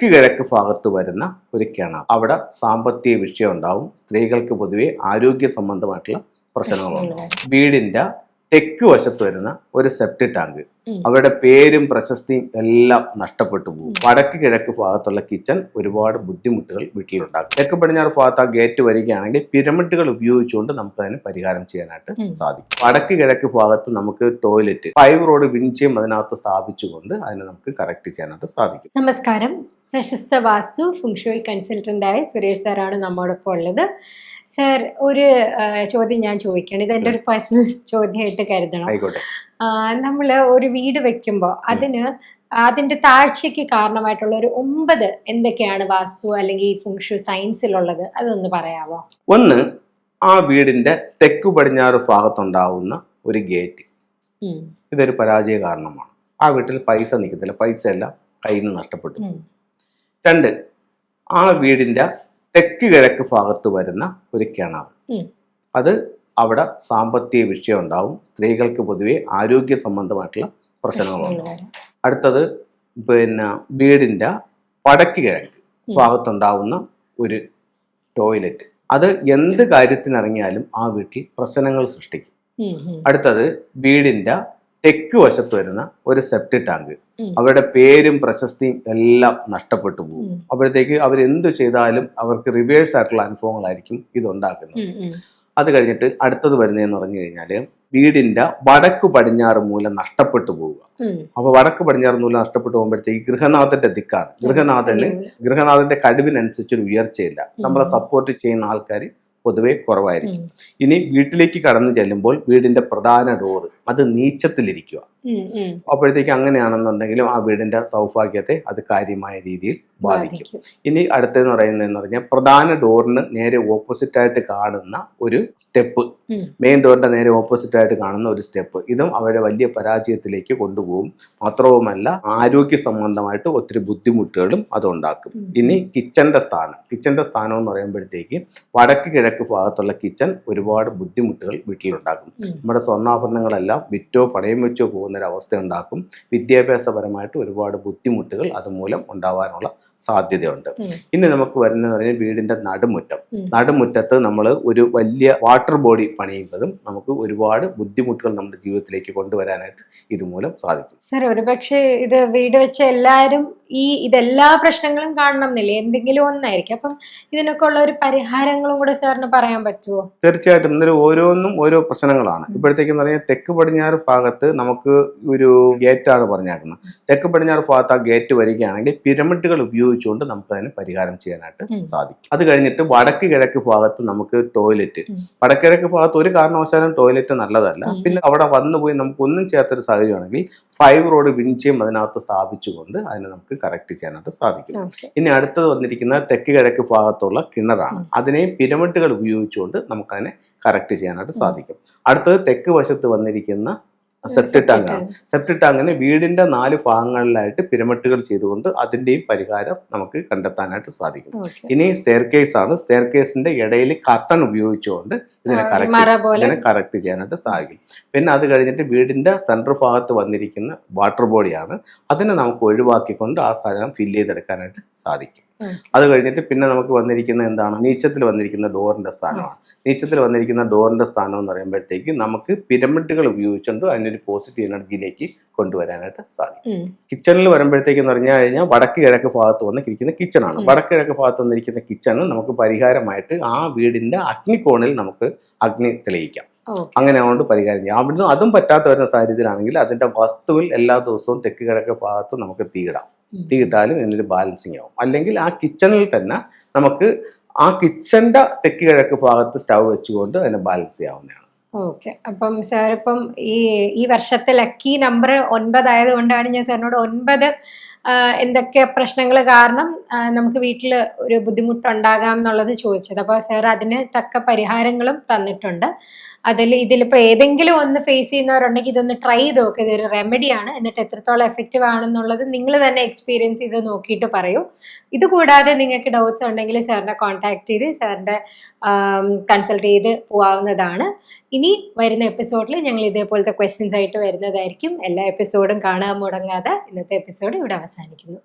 തെക്ക് കിഴക്ക് ഭാഗത്ത് വരുന്ന ഒരു കിണർ. അവിടെ സാമ്പത്തിക വിഷയം ഉണ്ടാവും സ്ത്രീകൾക്ക് പൊതുവെ ആരോഗ്യ സംബന്ധമായിട്ടുള്ള പ്രശ്നങ്ങളുണ്ട് വീടിന്റെ തെക്ക് വശത്ത് വരുന്ന ഒരു സെപ്റ്റി ടാങ്ക്. അവരുടെ പേരും പ്രശസ്തിയും എല്ലാം നഷ്ടപ്പെട്ടു പോകും. വടക്ക് കിഴക്ക് ഭാഗത്തുള്ള കിച്ചൺ ഒരുപാട് ബുദ്ധിമുട്ടുകൾ വീട്ടിലുണ്ടാക്കും. തെക്ക് പടിഞ്ഞാറ് ഭാഗത്ത് ആ ഗേറ്റ് വരികയാണെങ്കിൽ പിരമിഡുകൾ ഉപയോഗിച്ചുകൊണ്ട് നമുക്ക് അതിന് പരിഹാരം ചെയ്യാനായിട്ട് സാധിക്കും. വടക്ക് കിഴക്ക് ഭാഗത്ത് നമുക്ക് ടോയ്ലറ്റ് ഫൈവ് റോഡ് വിൻചയും അതിനകത്ത് സ്ഥാപിച്ചുകൊണ്ട് അതിനെ നമുക്ക് കറക്റ്റ് ചെയ്യാനായിട്ട് സാധിക്കും. നമസ്കാരം. പ്രശസ്ത വാസ്തു ഫുങ്ഷോയ് കൺസൾട്ടന്റായ സുരേഷ് സാറാണ് നമ്മോടൊപ്പം ഉള്ളത്. സാർ ഒരു ചോദ്യം ഞാൻ ചോദിക്കണം. ഇത് എന്റെ ഒരു പേഴ്സണൽ ചോദ്യമായിട്ട് കരുതണം. നമ്മൾ ഒരു വീട് വെക്കുമ്പോൾ അതിന് അതിന്റെ താഴ്ചയ്ക്ക് കാരണമായിട്ടുള്ള ഒരു ഒമ്പത് എന്തൊക്കെയാണ് വാസ്തു അല്ലെങ്കിൽ ഫുങ്ഷു സയൻസിലുള്ളത്? അതൊന്ന് പറയാമോ ഒന്ന് ആ വീടിന്റെ തെക്ക് പടിഞ്ഞാറ് ഭാഗത്തുണ്ടാവുന്ന ഒരു ഗേറ്റ്. ഇതൊരു പരാജയ കാരണമാണ്. ആ വീട്ടിൽ പൈസ നിൽക്കത്തില്ല. പൈസ എല്ലാം കയ്യിൽ നിന്ന് നഷ്ടപ്പെട്ടു. രണ്ട് ആ വീടിന്റെ തെക്ക് കിഴക്ക് ഭാഗത്ത് വരുന്ന ഒരു കിണർ. അത് അവിടെ സാമ്പത്തിക വിഷയം ഉണ്ടാവും. സ്ത്രീകൾക്ക് പൊതുവെ ആരോഗ്യ സംബന്ധമായിട്ടുള്ള പ്രശ്നങ്ങളുണ്ട്. അടുത്തത് പിന്നെ വീടിന്റെ വടക്ക് കിഴക്ക്. ഭാഗത്തുണ്ടാവുന്ന ഒരു ടോയ്ലറ്റ്. അത് എന്ത് കാര്യത്തിനിറങ്ങിയാലും ആ വീട്ടിൽ പ്രശ്നങ്ങൾ സൃഷ്ടിക്കും. അടുത്തത് വീടിന്റെ തെക്ക് വശത്ത് വരുന്ന ഒരു സെപ്റ്റി ടാങ്ക്. അവരുടെ പേരും പ്രശസ്തിയും എല്ലാം നഷ്ടപ്പെട്ടു പോകും. അപ്പോഴത്തേക്ക് അവർ എന്ത് ചെയ്താലും അവർക്ക് റിവേഴ്സ് ആയിട്ടുള്ള അനുഭവങ്ങളായിരിക്കും ഇതുണ്ടാക്കുന്നത്. അത് കഴിഞ്ഞിട്ട് അടുത്തത് വരുന്നതെന്ന് പറഞ്ഞു കഴിഞ്ഞാൽ വീടിന്റെ വടക്ക് പടിഞ്ഞാറ് മൂലം നഷ്ടപ്പെട്ടു പോവുക. അപ്പൊ വടക്ക് പടിഞ്ഞാറ് മൂലം നഷ്ടപ്പെട്ടു പോകുമ്പോഴത്തേക്ക് ഗൃഹനാഥന്റെ ദിക്കാണ്. ഗൃഹനാഥന് ഗൃഹനാഥന്റെ കഴിവിനനുസരിച്ച് ഒരു ഉയർച്ചയില്ല. നമ്മളെ സപ്പോർട്ട് ചെയ്യുന്ന ആൾക്കാർ പൊതുവെ കുറവായിരിക്കും. ഇനി വീട്ടിലേക്ക് കടന്നു ചെല്ലുമ്പോൾ വീടിന്റെ പ്രധാന ഡോറ് അത് നീച്ചത്തിലിരിക്കുക. അപ്പോഴത്തേക്ക് അങ്ങനെയാണെന്നുണ്ടെങ്കിലും ആ വീടിന്റെ സൗഭാഗ്യത്തെ അത് കാര്യമായ രീതിയിൽ ബാധിക്കും. ഇനി അടുത്തെന്ന് പറയുന്നതെന്ന് പറഞ്ഞാൽ പ്രധാന ഡോറിന് നേരെ ഓപ്പോസിറ്റ് ആയിട്ട് കാണുന്ന ഒരു സ്റ്റെപ്പ്. മെയിൻ ഡോറിന്റെ നേരെ ഓപ്പോസിറ്റ് ആയിട്ട് കാണുന്ന ഒരു സ്റ്റെപ്പ്. ഇതും അവരെ വലിയ പരാജയത്തിലേക്ക് കൊണ്ടുപോകും. മാത്രവുമല്ല ആരോഗ്യ സംബന്ധമായിട്ട് ഒത്തിരി ബുദ്ധിമുട്ടുകളും അതുണ്ടാക്കും. ഇനി കിച്ചന്റെ സ്ഥാനം. കിച്ചന്റെ സ്ഥാനം എന്ന് പറയുമ്പോഴത്തേക്ക് വടക്ക് കിഴക്ക് ഭാഗത്തുള്ള കിച്ചൺ ഒരുപാട് ബുദ്ധിമുട്ടുകൾ വീട്ടിലുണ്ടാക്കും. നമ്മുടെ സ്വർണാഭരണങ്ങളെല്ലാം വിറ്റോ പണയം വെച്ചോ പോകുന്നൊരവസ്ഥ ഉണ്ടാക്കും വിദ്യാഭ്യാസപരമായിട്ട് ഒരുപാട് ബുദ്ധിമുട്ടുകൾ അതുമൂലം ഉണ്ടാവാനുള്ള സാധ്യതയുണ്ട്. ഇനി നമുക്ക് വരുന്നതെന്ന് പറഞ്ഞാൽ വീടിന്റെ നടുമുറ്റം. നടുമുറ്റത്ത് നമ്മൾ ഒരു വലിയ വാട്ടർ ബോഡി പണിയുന്നതും നമുക്ക് ഒരുപാട് ബുദ്ധിമുട്ടുകൾ നമ്മുടെ ജീവിതത്തിലേക്ക് കൊണ്ടുവരാനായിട്ട് ഇതുമൂലം സാധിക്കും. സാർ ഒരുപക്ഷെ ഇത് വീട് വെച്ച എല്ലാവരും ഈ ഇതെല്ലാ പ്രശ്നങ്ങളും കാണണം എന്നില്ലേ എന്തെങ്കിലും ഒന്നായിരിക്കും. അപ്പം ഇതിനൊക്കെ ഉള്ള ഒരു പരിഹാരങ്ങളും കൂടെ സാറിന് പറയാൻ പറ്റുമോ തീർച്ചയായിട്ടും. ഇന്നലെ ഓരോന്നും ഓരോ പ്രശ്നങ്ങളാണ്. ഇപ്പോഴത്തേക്കെന്ന് പറഞ്ഞാൽ തെക്ക് പടിഞ്ഞാറ് ഭാഗത്ത് നമുക്ക് ഒരു ഗേറ്റാണ് പറഞ്ഞേക്കുന്നത്. തെക്ക് പടിഞ്ഞാറ് ഭാഗത്ത് ആ ഗേറ്റ് വരികയാണെങ്കിൽ പിരമിഡുകൾ ഉപയോഗിച്ചുകൊണ്ട് നമുക്ക് അതിന് പരിഹാരം ചെയ്യാനായിട്ട്. സാധിക്കും. അത് കഴിഞ്ഞിട്ട് വടക്ക് കിഴക്ക് ഭാഗത്ത് നമുക്ക് ടോയ്ലറ്റ്. വടക്ക് കിഴക്ക് ഭാഗത്ത് ഒരു കാരണവശാലും ടോയ്ലറ്റ് നല്ലതല്ല. പിന്നെ അവിടെ വന്നു പോയി നമുക്ക് ഒന്നും ചെയ്യാത്തൊരു സാഹചര്യമാണെങ്കിൽ ഫൈവ് റോഡ് വിൻചയം അതിനകത്ത് സ്ഥാപിച്ചുകൊണ്ട് അതിനെ നമുക്ക് കറക്റ്റ് ചെയ്യാനായിട്ട് സാധിക്കും. ഇനി അടുത്തത് വന്നിരിക്കുന്ന തെക്ക് കിഴക്ക് ഭാഗത്തുള്ള കിണറാണ്. അതിനെ പിരമിഡുകൾ ഉപയോഗിച്ചുകൊണ്ട് നമുക്കതിനെ കറക്റ്റ് ചെയ്യാനായിട്ട് സാധിക്കും. അടുത്തത് തെക്ക് വശത്ത് വന്നിരിക്കുന്ന സെപ്റ്റി ടാങ്കാണ് സെപ്റ്റി ടാങ്കിന് വീടിന്റെ നാല് ഭാഗങ്ങളിലായിട്ട് പിരമിഡുകൾ ചെയ്തുകൊണ്ട് അതിന്റെയും പരിഹാരം നമുക്ക് കണ്ടെത്താനായിട്ട് സാധിക്കും. ഇനി സ്റ്റെയർ കേസ് ആണ്. സ്റ്റെയർ കേസിന്റെ ഇടയിൽ കട്ടൺ ഉപയോഗിച്ചുകൊണ്ട് ഇതിനെ കറക്റ്റ് ഇതിനെ കറക്റ്റ് ചെയ്യാനായിട്ട് സാധിക്കും. പിന്നെ അത് കഴിഞ്ഞിട്ട് വീടിന്റെ സെൻട്രൽ ഭാഗത്ത് വന്നിരിക്കുന്ന വാട്ടർ ബോഡിയാണ് അതിനെ നമുക്ക് ഒഴിവാക്കിക്കൊണ്ട് ആ സാധനം ഫില്ല് ചെയ്തെടുക്കാനായിട്ട് സാധിക്കും. അത് കഴിഞ്ഞിട്ട് പിന്നെ നമുക്ക് വന്നിരിക്കുന്ന എന്താണ്? നീച്ചത്തിൽ വന്നിരിക്കുന്ന ഡോറിന്റെ സ്ഥാനമാണ്. നീച്ചത്തിൽ വന്നിരിക്കുന്ന ഡോറിന്റെ സ്ഥാനം എന്ന് പറയുമ്പോഴത്തേക്ക് നമുക്ക് പിരമിഡുകൾ ഉപയോഗിച്ചുകൊണ്ട് അതിനൊരു പോസിറ്റീവ് എനർജിയിലേക്ക് കൊണ്ടുവരാനായിട്ട് സാധിക്കും. കിച്ചണിൽ വരുമ്പോഴത്തേക്ക് എന്ന് പറഞ്ഞു കഴിഞ്ഞാൽ വടക്ക് കിഴക്ക് ഭാഗത്ത് വന്നിരിക്കുന്ന കിച്ചണാണ്. വടക്ക് കിഴക്ക് ഭാഗത്ത് വന്നിരിക്കുന്ന കിച്ചണ് നമുക്ക് പരിഹാരമായിട്ട് ആ വീടിന്റെ അഗ്നികോണിൽ നമുക്ക് അഗ്നി തെളിയിക്കാം. അങ്ങനെ അതുകൊണ്ട് പരിഹാരം ചെയ്യാം. അവിടുന്ന് അതും പറ്റാത്ത വരുന്ന സാഹചര്യത്തിലാണെങ്കിൽ അതിന്റെ വസ്തുവിൽ എല്ലാ ദിവസവും തെക്ക് കിഴക്ക് ഭാഗത്ത് നമുക്ക് തീയിടാം. ഉം. തീയിട്ടാലും ഇതിനൊരു ബാലൻസിങ് ആവും. അല്ലെങ്കിൽ ആ കിച്ചണിൽ തന്നെ നമുക്ക് ആ കിച്ചന്റെ തെക്ക് കിഴക്ക് ഭാഗത്ത് സ്റ്റവ് വെച്ചുകൊണ്ട് അതിനെ ബാലൻസ് ചെയ്യാവുന്നതാണ്. ഓക്കെ അപ്പം സാർ ഇപ്പം ഈ ഈ വർഷത്തെ ലക്കി നമ്പർ ഒൻപതായത് കൊണ്ടാണ് ഞാൻ സാറിനോട് ഒൻപത് എന്തൊക്കെ പ്രശ്നങ്ങൾ കാരണം നമുക്ക് വീട്ടിൽ ഒരു ബുദ്ധിമുട്ടുണ്ടാകാം എന്നുള്ളത് ചോദിച്ചത്. അപ്പോൾ സാർ അതിന് തക്ക പരിഹാരങ്ങളും തന്നിട്ടുണ്ട്. അതിൽ ഇതിലിപ്പോൾ ഏതെങ്കിലും ഒന്ന് ഫേസ് ചെയ്യുന്നവരുണ്ടെങ്കിൽ ഇതൊന്ന് ട്രൈ ചെയ്ത് നോക്കുക ഇതൊരു റെമഡിയാണ് എന്നിട്ട് എത്രത്തോളം എഫക്റ്റീവ് ആണെന്നുള്ളത് നിങ്ങൾ തന്നെ എക്സ്പീരിയൻസ് ചെയ്ത് നോക്കിയിട്ട് പറയൂ. ഇത് കൂടാതെ നിങ്ങൾക്ക് ഡൗട്ട്സ് ഉണ്ടെങ്കിൽ സാറിനെ കോൺടാക്ട് ചെയ്ത് സാറിന്റെ കൺസൾട്ട് ചെയ്ത് പോവാവുന്നതാണ്. ഇനി വരുന്ന എപ്പിസോഡിൽ ഞങ്ങൾ ഇതേപോലത്തെ ക്വസ്റ്റ്യൻസ് ആയിട്ട് വരുന്നതായിരിക്കും. എല്ലാ എപ്പിസോഡും കാണാൻ മുടങ്ങാതെ ഇന്നത്തെ എപ്പിസോഡ് ഇവിടെ അവസാനിക്കുന്നു.